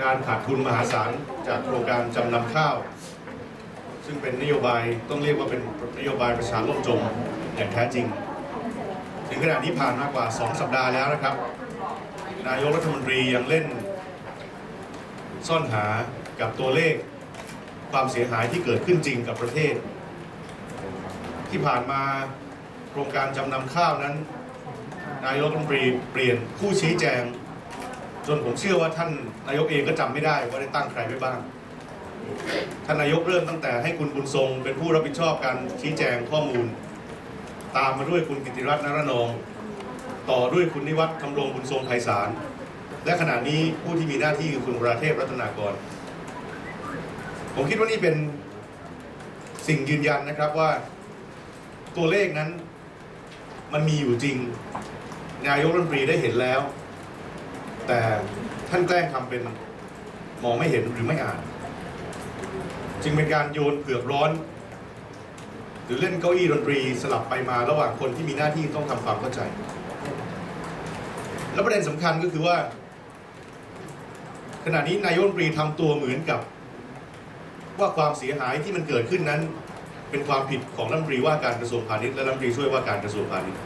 การขาดทุนมหาศาลจากโครงการจำนำข้าว ซึ่งเป็นนโยบายต้องเรียกว่าเป็นนโยบายประชาล่มจมอย่างแท้จริง ถึงขณะนี้ผ่านมากกว่า 2 สัปดาห์แล้วนะครับ นายกรัฐมนตรียังเล่น ซ่อนหากับตัวเลขความเสียหายที่เกิดขึ้นจริงกับประเทศ ที่ผ่านมาโครงการจำนำข้าวนั้น นายกรัฐมนตรีเปลี่ยนผู้ชี้แจง จนผมเชื่อว่าท่านนายกเองก็จำไม่ได้ว่าได้ตั้งใครไว้บ้าง ท่านนายกเริ่มตั้งแต่ให้คุณบุญทรง เป็นผู้รับผิดชอบการชี้แจงข้อมูล ตามมาด้วยคุณกิติรัตน์นรนอง ต่อด้วยคุณนิวัฒน์คำรงบุญทรงไพศาล และขณะนี้ผู้ที่มีหน้าที่คือคุณประเทพรัตนากร ผมคิดว่านี่เป็นสิ่งยืนยันนะครับว่าตัวเลขนั้นมันมีอยู่จริง นายกรัฐมนตรีได้เห็นแล้ว แต่ท่านแกล้งทำเป็นมองไม่เห็นหรือไม่อ่าน จึงเป็นการโยนเผือกร้อน หรือเล่นเก้าอี้ดนตรีสลับไปมาระหว่างคนที่มีหน้าที่ต้องทำความเข้าใจ และประเด็นสำคัญก็คือว่า ขณะนี้นายกรัฐมนตรีทำตัวเหมือนกับ ว่าความเสียหายที่มันเกิดขึ้นนั้น เป็นความผิดของรัฐมนตรีว่าการกระทรวงพาณิชย์และรัฐมนตรีช่วยว่าการกระทรวงพาณิชย์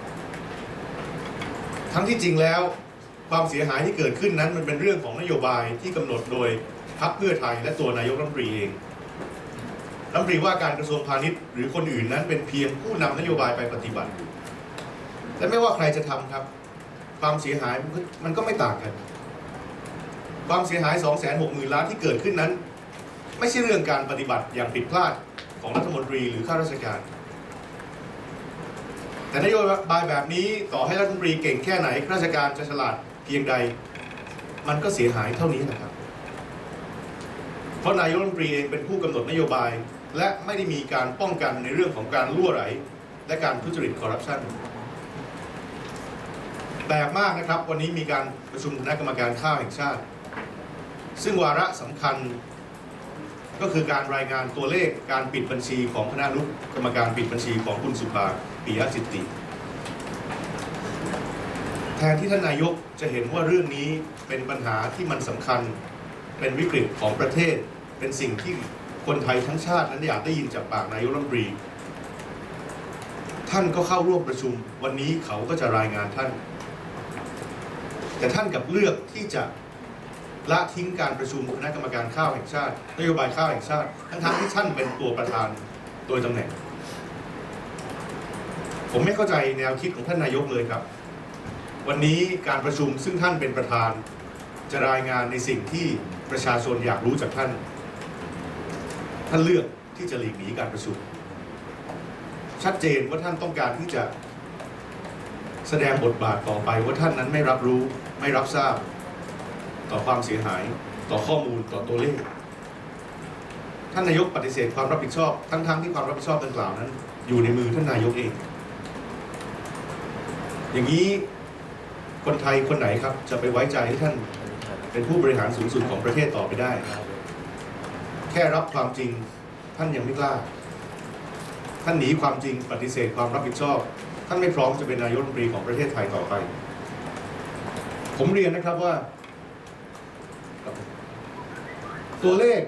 ทั้งที่จริงแล้ว ความเสียหายที่เกิดขึ้นนั้นมันเป็นเรื่องของนโยบายที่กำหนดโดยพรรคเพื่อไทยและตัวนายกรัฐมนตรีเองรัฐมนตรีว่าการกระทรวงพาณิชย์ หรือคนอื่นนั้นเป็นเพียงผู้นำนโยบายไปปฏิบัติและไม่ว่าใครจะทำครับ ความเสียหายมันก็มันก็ไม่ต่างกัน ความเสียหาย 2 6 0 0 0 0ล้านที่เกิดขึ้นนั้น ไม่ใช่เรื่องการปฏิบัติอย่างผิดพลาดของรัฐมนตรีหรือข้าราชการ แต่นโยบายแบบนี้ต่อให้รัฐมนตรีเก่งแค่ไหนข้าราชการจะฉลาด เพียงใด มันก็เสียหายเท่านี้แหละครับ เพราะนายกรัฐมนตรีเองเป็นผู้กำหนดนโยบาย และไม่ได้มีการป้องกันในเรื่องของการล่วไหลและการทุจริตคอร์รัปชันแปลกมากนะครับ วันนี้มีการประชุมคณะกรรมการข้าวแห่งชาติ ซึ่งวาระสำคัญก็คือการรายงานตัวเลขการปิดบัญชีของคณะนุกรรมการปิดบัญชีของคุณสุภาปิยจิตติ แทนที่ท่านนายกจะเห็นว่าเรื่องนี้เป็นปัญหาที่มันสำคัญ เป็นวิกฤตของประเทศ เป็นสิ่งที่คนไทยทั้งชาตินั้นอยากได้ยินจากปากนายกรัฐมนตรี ท่านก็เข้าร่วมประชุม วันนี้เขาก็จะรายงานท่าน แต่ท่านกับเลือกที่จะละทิ้งการประชุมคณะกรรมการข้าวแห่งชาตินโยบายข้าวแห่งชาติทั้งๆที่ท่านเป็นตัวประธานโดยตำแหน่ง ผมไม่เข้าใจแนวคิดของท่านนายกเลยครับ วันนี้การประชุมซึ่งท่านเป็นประธานจะรายงานในสิ่งที่ประชาชนอยากรู้จากท่าน ท่านเลือกที่จะหลีกหนีการประชุม ชัดเจนว่าท่านต้องการที่จะแสดงบทบาทต่อไปว่าท่านนั้นไม่รับรู้ไม่รับทราบ ต่อความเสียหาย ต่อข้อมูลต่อตัวเลข ท่านนายกปฏิเสธความรับผิดชอบ ทั้งๆที่ความรับผิดชอบดังกล่าวนั้น อยู่ในมือท่านนายกเอง อย่างนี้ คนไทยคนไหนครับ จะไปไว้ใจให้ท่านเป็นผู้บริหารสูงสุดของประเทศต่อไปได้ แค่รับความจริงท่านยังไม่กล้า ท่านหนีความจริงปฏิเสธความรับผิดชอบ ท่านไม่พร้อมจะเป็นนายกรัฐมนตรีของประเทศไทยต่อไป ผมเรียนนะครับว่า ตัวเลข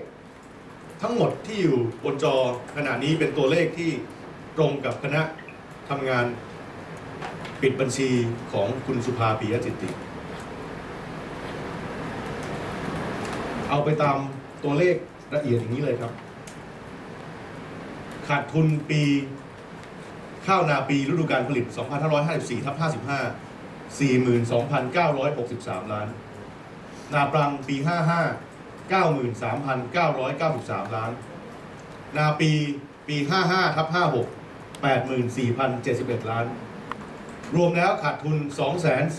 ทั้งหมดที่อยู่บนจอขณะนี้เป็นตัวเลขที่ตรงกับคณะทำงาน ปิดบัญชีของคุณสุภาปียจิตติ เอาไปตามตัวเลขละเอียดอย่างนี้เลยครับ ขาดทุนปี ข้าวนาปีฤดูการผลิต 2554ทับ55 42,963 ล้าน นาปรังปี 55 93,993 ล้าน นาปีปี 55ทับ56 84,071 ล้าน รวมแล้วขาดทุน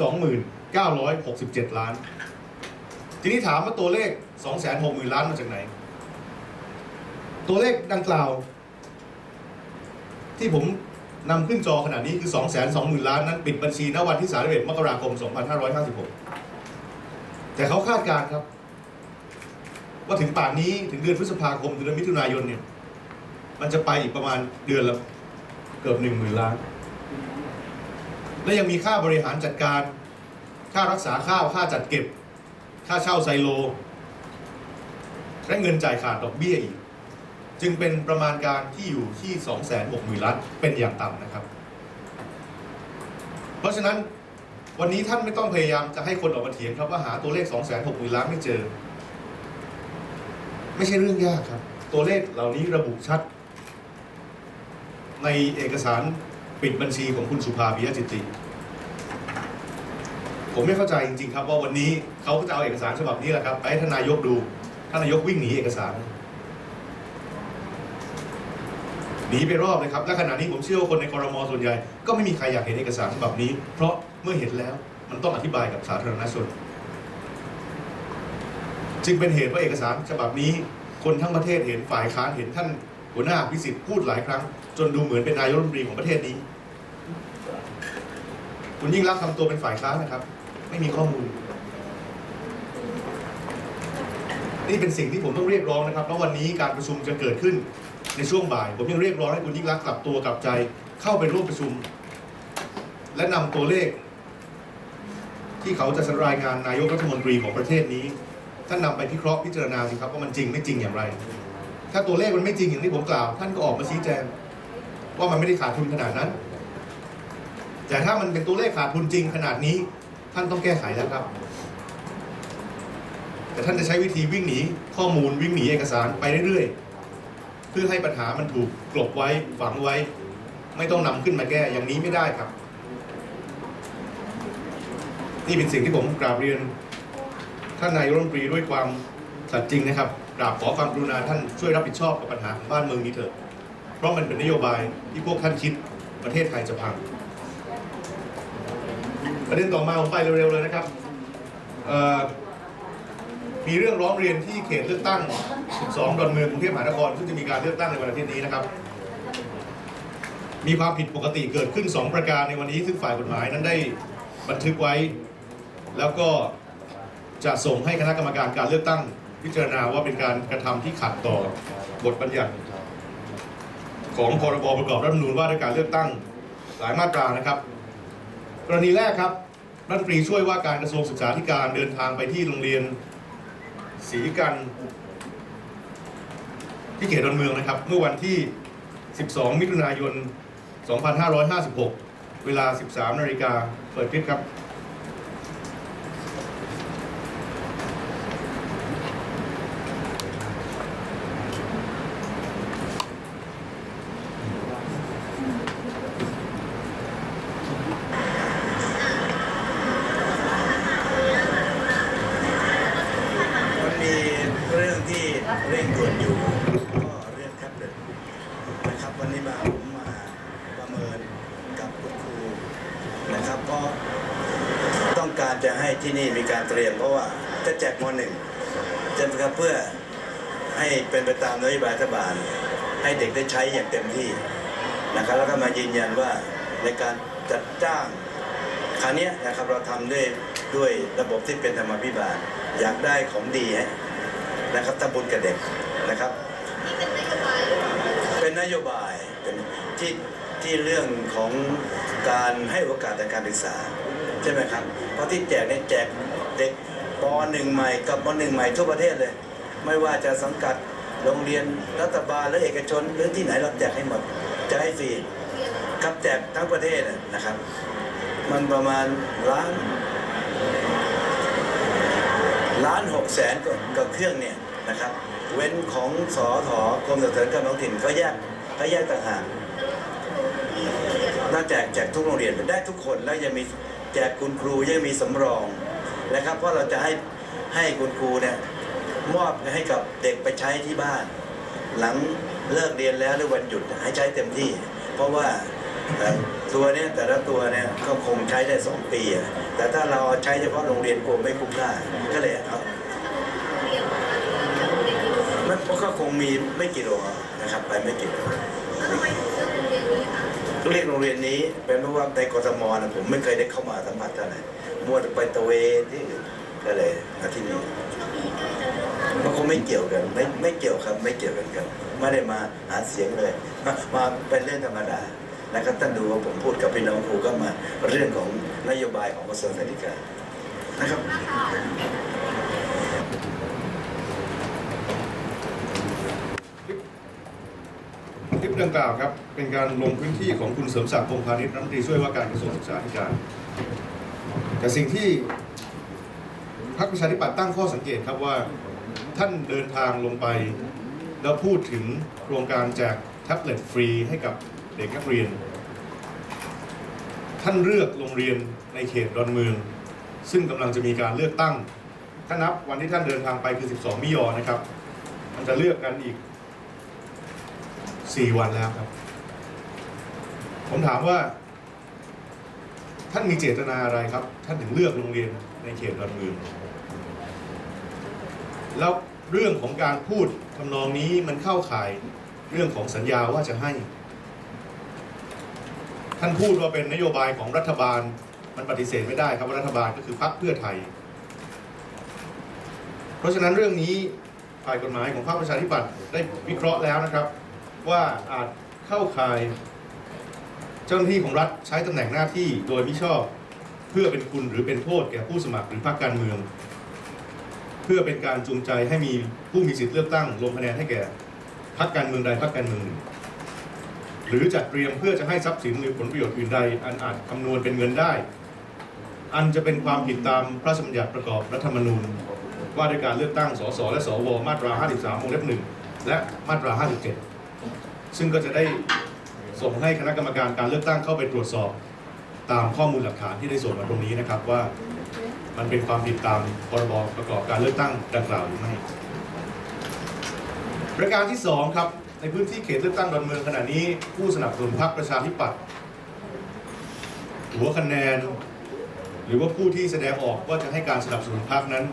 229,67 ล้าน ทีนี้ถามว่าตัวเลข 260,000 ล้านมาจากไหน ตัวเลขดังกล่าว ที่ผมนำขึ้นจอขนาดนี้คือ 220,000 ล้านนั้นปิดบัญชีณวันที่31มกราคม 2556 แต่เขาคาดการณ์ครับ ว่าถึงป่านนี้ถึงเดือนพฤษภาคมถึงเดือนมิถุนายนเนี่ยมันจะไปอีกประมาณเดือนละเกือบหนึ่งหมื่นล้าน และยังมีค่าบริหารจัดการ ค่ารักษาข้าว ค่าจัดเก็บ ค่าเช่าไซโล และเงินจ่ายขาดดอกเบี้ยอีก จึงเป็นประมาณการที่อยู่ที่ 2 6 0 0 0 0ล้านเป็นอย่างต่ำนะครับ เพราะฉะนั้นวันนี้ท่านไม่ต้องพยายามจะให้คนออกมาเถียงครับว่าหาตัวเลข 2 6 0 0 0 0ล้านไม่เจอ ไม่ใช่เรื่องยากครับ ตัวเลขเหล่านี้ระบุชัด ในเอกสาร ปิดบัญชีของคุณสุภาปิยจิตติ ผมไม่เข้าใจจริงๆครับว่าวันนี้เขาก็จะเอาเอกสารฉบับนี้แหละครับไปให้ท่านนายกดู ท่านนายกวิ่งหนีเอกสารหนีไปรอบเลยครับ และขณะนี้ผมเชื่อว่าคนในครมส่วนใหญ่ ก็ไม่มีใครอยากเห็นเอกสารฉบับนี้ เพราะเมื่อเห็นแล้วมันต้องอธิบายกับสาธารณชน จึงเป็นเหตุว่าเอกสารฉบับนี้ คนทั้งประเทศเห็นฝ่ายค้านเห็นท่านหัวหน้าพิสิทธิ์พูดหลายครั้ง จนดูเหมือนเป็นนายกรัฐมนตรีของประเทศนี้ คุณยิ่งรักทำตัวเป็นฝ่ายค้านนะครับ ไม่มีข้อมูล นี่เป็นสิ่งที่ผมต้องเรียกร้องนะครับ เพราะวันนี้การประชุมจะเกิดขึ้นในช่วงบ่าย ผมยังเรียกร้องให้คุณยิ่งรักกลับตัวกลับใจเข้าไปร่วมประชุม และนำตัวเลข ที่เขาจะรายงานนายกรัฐมนตรีของประเทศนี้ท่านนำไปพิเคราะห์พิจารณาสิครับว่ามันจริงไม่จริงอย่างไร ถ้าตัวเลขมันไม่จริงอย่างที่ผมกล่าว ท่านก็ออกมาชี้แจง ว่ามันไม่ได้ขาดทุนขนาดนั้น แต่ถ้ามันเป็นตัวเลขขาดทุนจริงขนาดนี้ ท่านต้องแก้ไขแล้วครับ แต่ท่านจะใช้วิธีวิ่งหนีข้อมูลวิ่งหนีเอกสารไปเรื่อยๆ เพื่อให้ปัญหามันถูกกลบไว้ฝังไว้ ไม่ต้องนำขึ้นมาแก้อย่างนี้ไม่ได้ครับ นี่เป็นสิ่งที่ผมกราบเรียนท่านนายรัฐมนตรีด้วยความสัตย์จริงนะครับกราบขอความกรุณาท่านช่วยรับผิดชอบกับปัญหาของบ้านเมืองนี้เถอะ เพราะมันเป็นนโยบายที่พวกท่านคิดประเทศไทยจะพัง ประเด็นต่อมาผมไปเร็วๆเลยนะครับ มีเรื่องร้องเรียนที่เขตเลือกตั้ง 12 ดอนเมืองกรุงเทพมหานครซึ่งจะมีการเลือกตั้งในวันอาทิตย์นี้นะครับ มีความผิดปกติเกิดขึ้น 2 ประการในวันนี้ซึ่งฝ่ายกฎหมายนั้นได้บันทึกไว้ แล้วก็จะส่งให้คณะกรรมการการเลือกตั้งพิจารณาว่าเป็นการกระทำที่ขัดต่อบทบัญญัติ ของพรบประกอบรัฐธรรมนูญว่าด้วยการเลือกตั้งหลายมาตรานะครับ กรณีแรกครับรัฐมนตรีช่วยว่าการกระทรวงศึกษาธิการเดินทางไปที่โรงเรียนศรีกันที่เขตดอนเมืองนะครับ เมื่อวันที่ 12 มิถุนายน 2556 เวลา 13 นาฬิกาเปิดคลิปครับ มันมีเรื่องที่เร่งด่วนอยู่ก็เรื่องแท็บเล็ตนะครับวันนี้มาผมมาประเมินกับคุณครูนะครับเพราะต้องการจะให้ที่ นี่มีการเตรียมเพราะว่าจะแจกมหนึ่งจะครับเพื่อให้เป็นไปตามนโยบายรัฐบาล ให้เด็กได้ใช้อย่างเต็มที่นะครับแล้วก็มายืนยันว่าในการจัดจ้างคราวเนี้นะครับเราทำด้วยด้วยระบบที่เป็นธรรมาภิบาล อยากได้ของดีนะครับทำบุญกับเด็กนะครับเป็นนโยบายเป็นที่ที่เรื่องของการให้โอกาสในการศึกษา ใช่ไหมครับเพราะที่แจกเนี่ยแจกเด็กปหนึ่งใหม่กับปหนึ่งใหม่ทั่วประเทศเลย ไม่ว่าจะสังกัดโรงเรียนรัฐบาลหรือเอกชนหรือที่ไหนเราแจกให้หมดจะให้ฟรีครับแจกทั้งประเทศนะครับ มันประมาณล้านล้านหกแสนกับเครื่องเนี่ยนะครับ เว้นของสอถอกรมส่งเสริมการท้องถิ่นเขาแยกเขาแยกต่างหากน่าแจกแจกทุกโรงเรียนได้ทุกคนแล้วยังมี แจกคุณครูยังมีสำรองนะครับ เพราะเราจะให้ให้คุณครูเนี่ยมอบให้กับเด็กไปใช้ที่บ้าน หลังเลิกเรียนแล้วหรือวันหยุดให้ใช้เต็มที่ เพราะว่าตัวเนี้ยแต่ละตัวเนี่ยก็คงใช้ได้สองปี แต่ถ้าเราใช้เฉพาะโรงเรียนกลัวไม่คุ้มค่าก็เลยเอามันก็คงมีไม่กี่โรงนะครับไปไม่กี่โรง เรียกโรงเรียนนี้เป็นเพราะว่าในกทมนะผมไม่เคยได้เข้ามาสัมผัสเท่าไรมัวแต่ไปตะเวนที่อื่นก็เลยมาที่นี่มันคงไม่เกี่ยวกันไม่ไม่เกี่ยวครับไม่เกี่ยวกันครับไม่ได้มาหาเสียงเลย มามาเป็นเรื่องธรรมดานะครับท่านดูว่าผมพูดกับพี่น้องครูก็มาเรื่องของนโยบายของกระทรวงสาธารณสุขนะครับ ดังกล่าวครับเป็นการลงพื้นที่ของคุณเสริมศักดิ์พงพาณิชย์รัฐมนตรีช่วยว่าการกระทรวงศึกษาธิการ แต่สิ่งที่พรรคประชาธิปัตย์ตั้งข้อสังเกตครับว่าท่านเดินทางลงไป แล้วพูดถึงโครงการแจกแท็บเล็ตฟรีให้กับเด็กนักเรียน ท่านเลือกโรงเรียนในเขตดอนเมือง ซึ่งกำลังจะมีการเลือกตั้งถ้านับวันที่ท่านเดินทางไปคือ 12 มิยอนะครับ มันจะเลือกกันอีก 4วันแล้วครับ ผมถามว่า ท่านมีเจตนาอะไรครับ ท่านถึงเลือกโรงเรียนในเขตดอนเมืองแล้วเรื่องของการพูดทำนองนี้มันเข้าข่ายเรื่องของสัญญาว่าจะให้ ท่านพูดว่าเป็นนโยบายของรัฐบาล มันปฏิเสธไม่ได้ครับว่ารัฐบาลก็คือพรรคเพื่อไทย เพราะฉะนั้นเรื่องนี้ฝ่ายกฎหมายของพรรคประชาธิปัตย์ได้วิเคราะห์แล้วนะครับ ว่าอาจเข้าข่าย เจ้าหน้าที่ของรัฐใช้ตำแหน่งหน้าที่โดยมิชอบ เพื่อเป็นคุณหรือเป็นโทษแก่ผู้สมัครหรือพรรคการเมือง เพื่อเป็นการจูงใจให้มีผู้มีสิทธิ์เลือกตั้งลงคะแนนให้แก่พรรคการเมืองใดพรรคการเมืองหนึ่งหรือจัดเตรียมเพื่อจะให้ทรัพย์สินหรือผลประโยชน์อื่นใด อันอาจคำนวณเป็นเงินได้ อันจะเป็นความผิดตามพระราชบัญญัติประกอบรัฐธรรมนูญ ว่าด้วยการเลือกตั้งสสและสวมาตรา 53วงเล็บหนึ่งและมาตรา 57 ซึ่งก็จะได้ส่งให้คณะกรรมการการเลือกตั้งเข้าไปตรวจสอบตามข้อมูลหลักฐานที่ได้ส่งมาตรงนี้นะครับว่ามันเป็นความผิดตามพรบประกอบการเลือกตั้งดังกล่าวหรือไม่ประการที่สองครับ ในพื้นที่เขตเลือกตั้งดอนเมืองขณะนี้ ผู้สนับสนุนพรรคประชาธิปัตย์หัวคะแนน หรือว่าผู้ที่แสดงออกว่าจะให้การสนับสนุนพรรคนั้น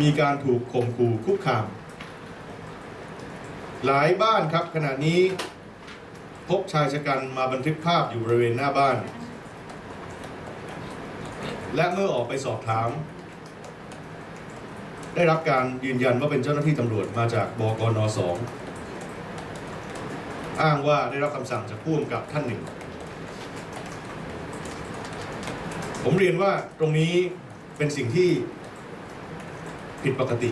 มีการถูกข่มขู่คุกคาม หลายบ้านครับขณะนี้ พบชายชะกันมาบันทึกภาพอยู่บริเวณหน้าบ้าน และเมื่อออกไปสอบถาม ได้รับการยืนยันว่าเป็นเจ้าหน้าที่ตำรวจมาจากบกนสองอ้างว่าได้รับคำสั่งจากผู้กำกับท่านหนึ่ง ผมเรียนว่าตรงนี้เป็นสิ่งที่ผิดปกติ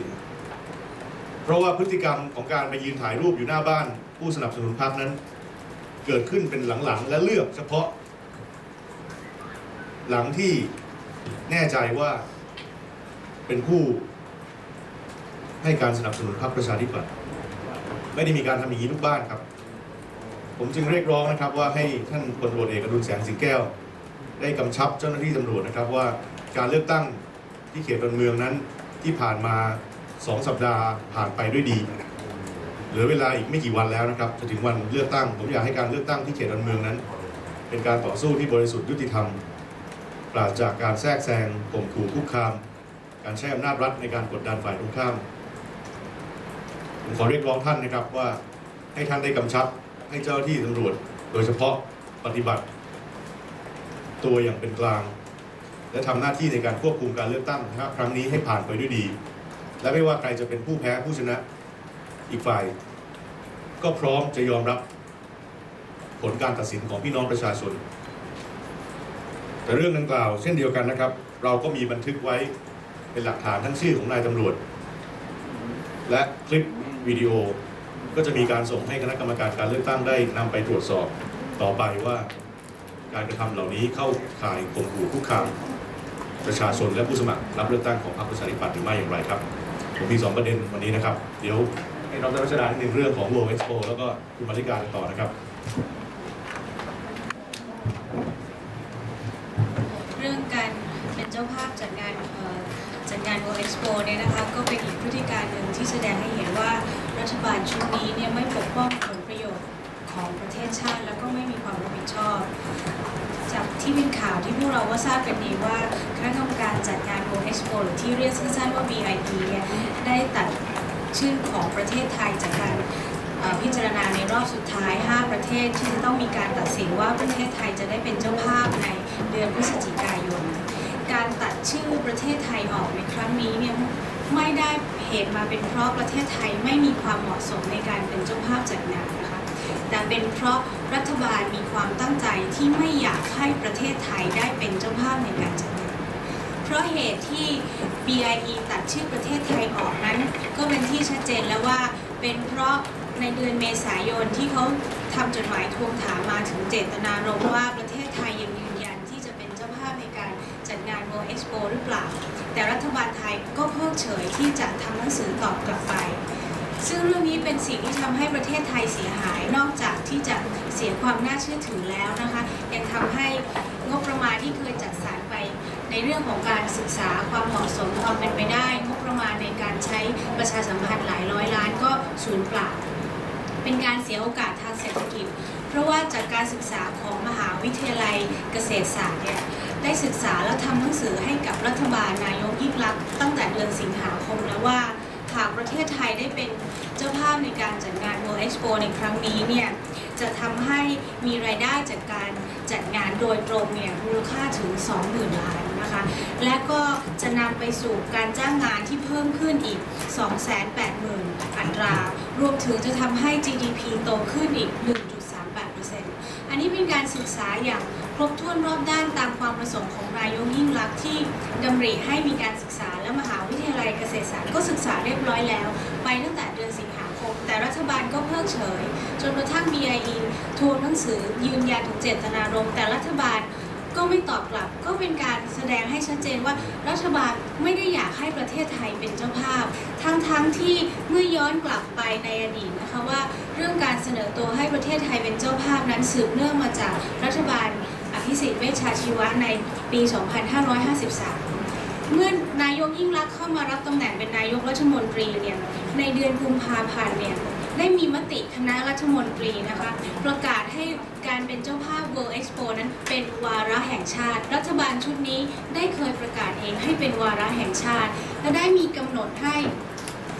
ราะว่าพฤติกรรมของการไปยืนถ่ายรูปอยู่หน้าบ้าน ผู้สนับสนุนพรรคนั้น เกิดขึ้นเป็นหลังๆ และเลือกเฉพาะ หลังที่แน่ใจว่าเป็นผู้ให้การสนับสนุนพรรคประชาธิปัตย์ไม่ได้มีการทำอย่างนี้ทุกบ้านครับ ผมจึงเรียกร้องนะครับว่าให้ท่านพลตำรวจเอกอดุลแสงสิงแก้ว ได้กำชับเจ้าหน้าที่ตำรวจนะครับว่าการเลือกตั้งที่เขตดอนเมืองนั้นที่ผ่านมา 2 สัปดาห์ผ่านไปด้วยดี เหลือเวลาอีกไม่กี่วันแล้วนะครับจะถึงวันเลือกตั้ง ผมอยากให้การเลือกตั้งที่เขตดอนเมืองนั้น เป็นการต่อสู้ที่บริสุทธิ์ยุติธรรม ปราศจากการแทรกแซงข่มขู่คุกคาม การใช้อำนาจรัฐในการกดดันฝ่ายตรงข้ามผมขอเรียกร้องท่านนะครับว่าให้ท่านได้กำชับให้เจ้าหน้าที่ตำรวจ โดยเฉพาะปฏิบัติ ตัวอย่างเป็นกลาง และทำหน้าที่ในการควบคุมการเลือกตั้งครั้งนี้ให้ผ่านไปด้วยดี และไม่ว่าใครจะเป็นผู้แพ้ผู้ชนะอีกฝ่าย ก็พร้อมจะยอมรับผลการตัดสินของพี่น้องประชาชน แต่เรื่องดังกล่าว เช่นเดียวกันนะครับ เราก็มีบันทึกไว้เป็นหลักฐานทั้งชื่อของนายตำรวจ และคลิปวิดีโอก็จะมีการส่งให้คณะกรรมการการเลือกตั้งได้นำไปตรวจสอบต่อไปว่าการกระทำเหล่านี้เข้าข่ายข่มขู่คุกคามประชาชนและผู้สมัครรับเลือกตั้งของพรรคประชาธิปัตย์หรือไม่อย่างไรครับ ผมมีสองประเด็นวันนี้นะครับ เดี๋ยวให้ดรรัชดาหนึ่งเรื่องของ World Expo แล้วก็คุณมาริการต่อนะครับ เรื่องการเป็นเจ้าภาพจัดงานเอ่อจัดงาน World Expo เนี่ยนะคะก็เป็นอีกพฤติการหนึ่งที่แสดงให้เห็นว่ารัฐบาลชุดนี้เนี่ยไม่ปกป้องผลประโยชน์ของประเทศชาติ แล้วก็ไม่มีความรับผิดชอบ จากที่เป็นข่าวที่พวกเราก็ทราบกันดีว่าคณะกรรมการจัดงาน World Expo หรือที่เรียกสั้นๆว่า BID เนี่ยได้ตัดชื่อของประเทศไทยจากการพิจารณาในรอบสุดท้าย 5 ประเทศที่จะต้องมีการตัดสินว่าประเทศไทยจะได้เป็นเจ้าภาพในเดือนพฤศจิกายน การตัดชื่อประเทศไทยออกในครั้งนี้เนี่ยไม่ได้เหตุมาเป็นเพราะประเทศไทยไม่มีความเหมาะสมในการเป็นเจ้าภาพจัดงานนะคะ แต่เป็นเพราะรัฐบาลมีความตั้งใจที่ไม่อยากให้ประเทศไทยได้เป็นเจ้าภาพในการจัดงานเพราะเหตุที่ BIE ตัดชื่อประเทศไทยออกนั้น ก็เป็นที่ชัดเจนแล้วว่าเป็นเพราะในเดือนเมษายนที่เขาทำจดหมายทวงถามมาถึงเจตนารมณ์ว่าประเทศไทยยังยืนยันที่จะเป็นเจ้าภาพในการจัดงาน World Expo หรือเปล่า แต่รัฐบาลไทยก็เพิกเฉยที่จะทำหนังสือตอบกลับไป ซึ่งเรื่องนี้เป็นสิ่งที่ทำให้ประเทศไทยเสียหาย นอกจากที่จะเสียความน่าเชื่อถือแล้วนะคะ ยังทำให้งบประมาณที่เคยจัดสรรไป ในเรื่องของการศึกษาความเหมาะสมความเป็นไปได้ งบประมาณในการใช้ประชาสัมพันธ์หลายร้อยล้านก็สูญเปล่า เป็นการเสียโอกาสทางเศรษฐกิจ เพราะว่าจากการศึกษาของมหาวิทยาลัยเกษตรศาสตร์เนี่ยได้ศึกษาแล้วทำหนังสือให้กับรัฐบาลนายกยิ่งลักษณ์ตั้งแต่เดือนสิงหาคมแล้วว่าหากประเทศไทยได้เป็น ในการจัดงาน World Expo ในครั้งนี้เนี่ยจะทำให้มีรายได้จากการจัดงานโดยตรงเนี่ยมูลค่าถึง 20,000 ล้านนะคะและก็จะนำไปสู่การจ้างงานที่เพิ่มขึ้นอีก 280,000 อัตรา รวมถึงจะทำให้ GDP โตขึ้นอีก 1.38%อันนี้เป็นการศึกษาอย่างครบถ้วนรอบด้านตามความประสงค์ของนายกยิ่งลักที่ดำริให้มีการศึกษาและมหาวิทยาลัยเกษตรศาสตร์ก็ศึกษาเรียบร้อยแล้ว ไปตั้งแต่เดือนสิงหา แต่รัฐบาลก็เพิกเฉย จนกระทั่ง BIE ทวงหนังสือยืนยันถึงเจตนารมณ์แต่รัฐบาลก็ไม่ตอบกลับ ก็เป็นการแสดงให้ชัดเจนว่ารัฐบาลไม่ได้อยากให้ประเทศไทยเป็นเจ้าภาพ ทั้งๆทที่เมื่อย้อนกลับไปในอดีตนะคะว่า เรื่องการเสนอตัวให้ประเทศไทยเป็นเจ้าภาพนั้นสืบเนื่องมาจากรัฐบาลอภิสิทธิ์เวชชาชีวะในปี 2553 เมื่อนายกยิ่งรักเข้ามารับตำแหน่งเป็นนายกรัฐมนตรีเนี่ยในเดือนกุมภาพันธ์เนี่ยได้มีมติคณะรัฐมนตรีนะคะประกาศให้การเป็นเจ้าภาพ World Expo นั้นเป็นวาระแห่งชาติ รัฐบาลชุดนี้ได้เคยประกาศเองให้เป็นวาระแห่งชาติ และได้มีกำหนดให้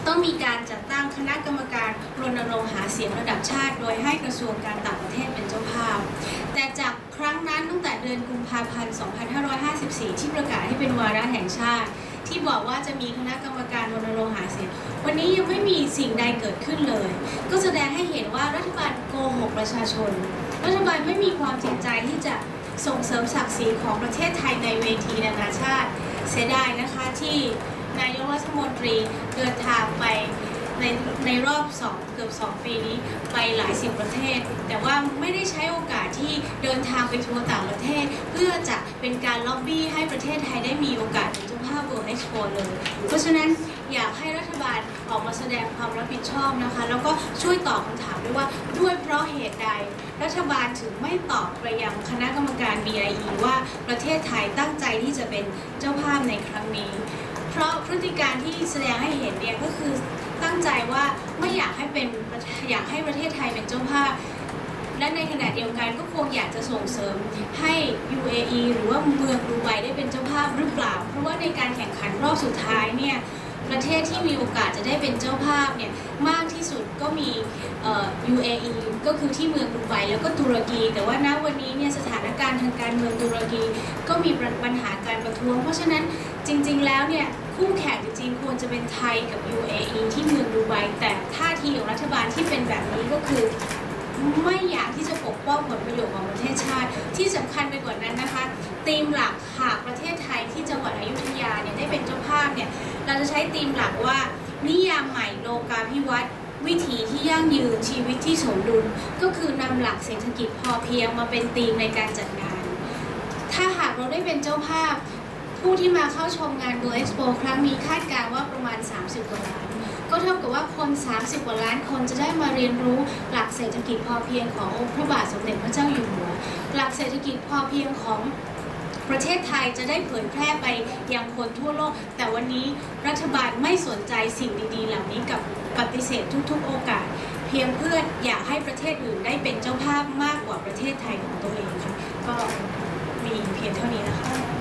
ต้องมีการจัดตั้งคณะกรรมการรณรงค์หาเสียงระดับชาติ โดยให้กระทรวงการต่างประเทศเป็นเจ้าภาพ แต่จากครั้งนั้นตั้งแต่เดือนกุมภาพันธ์ 2554 ที่ประกาศให้เป็นวาระแห่งชาติ ที่บอกว่าจะมีคณะกรรมการรณรงค์หาเสียง วันนี้ยังไม่มีสิ่งใดเกิดขึ้นเลย ก็แสดงให้เห็นว่ารัฐบาลโกหกประชาชน รัฐบาลไม่มีความจริงใจที่จะส่งเสริมศักดิ์ศรีของประเทศไทยในเวทีนานาชาติ เสียดายนะคะที่ นายกรัฐมนตรีเดินทางไปในในรอบสองเกือบสองปีนี้ไปหลายสิบประเทศ แต่ว่าไม่ได้ใช้โอกาสที่เดินทางไปทัวร์ต่างประเทศ เพื่อจะเป็นการล็อบบี้ให้ประเทศไทยได้มีโอกาสเป็นเจ้าภาพ World Expo เลยเพราะฉะนั้นอยากให้รัฐบาลออกมาแสดงความรับผิดชอบนะคะ แล้วก็ช่วยตอบคำถามด้วยว่าด้วยเพราะเหตุใด รัฐบาลถึงไม่ตอบไปยังคณะกรรมการ BIE ว่าประเทศไทยตั้งใจที่จะเป็นเจ้าภาพในครั้งนี้ เพราะพฤติการที่แสดงให้เห็นเนี่ยก็คือตั้งใจว่าไม่อยากให้เป็นอยากให้ประเทศไทยเป็นเจ้าภาพ และในขณะเดียวกันก็คงอยากจะส่งเสริมให้ UAE หรือว่าเมืองดูไบได้เป็นเจ้าภาพหรือเปล่า เพราะว่าในการแข่งขันรอบสุดท้ายเนี่ย ประเทศที่มีโอกาสจะได้เป็นเจ้าภาพเนี่ยมากที่สุดก็มี UAE ก็คือที่เมืองดูไบแล้วก็ตุรกี แต่ว่าณวันนี้เนี่ยสถานการณ์ทางการเมืองตุรกีก็มีปัญหาการประท้วง เพราะฉะนั้นจริง ๆ แล้วเนี่ยคู่แข่งจริงๆควรจะเป็นไทยกับ UAE ที่เมืองดูไบแต่ท่าทีของรัฐบาลที่เป็นแบบนี้ก็คือไม่อยากที่จะปกป้องผลประโยชน์ของประเทศชาติ ที่สำคัญไปกว่านั้นนะคะธีมหลักหากประเทศไทยที่จังหวัดอยุธยาเนี่ยได้เป็นเจ้าภาพเนี่ย เราจะใช้ธีมหลักว่า นิยามใหม่โลกาภิวัตน์วิถีที่ยั่งยืนชีวิตที่สมดุล ก็คือนำหลักเศรษฐกิจพอเพียงมาเป็นธีมในการจัดงาน ถ้าหากเราได้เป็นเจ้าภาพ ผู้ที่มาเข้าชมงาน World Expo ครั้งนี้คาดการณ์ว่าประมาณ 30 กว่าล้าน ก็เท่ากับว่าคน 30 กว่าล้านคนจะได้มาเรียนรู้หลักเศรษฐกิจพอเพียงขององค์พระบาทสมเด็จพระเจ้าอยู่หัว หลักเศรษฐกิจพอเพียงของ ประเทศไทยจะได้เผยแพร่ไปยังคนทั่วโลก แต่วันนี้รัฐบาลไม่สนใจสิ่งดีๆ เหล่านี้กับปฏิเสธทุกๆ โอกาส เพียงเพื่ออยากให้ประเทศอื่นได้เป็นเจ้าภาพมากกว่าประเทศไทยของตัวเองค่ะก็มีเพียงเท่านี้นะคะ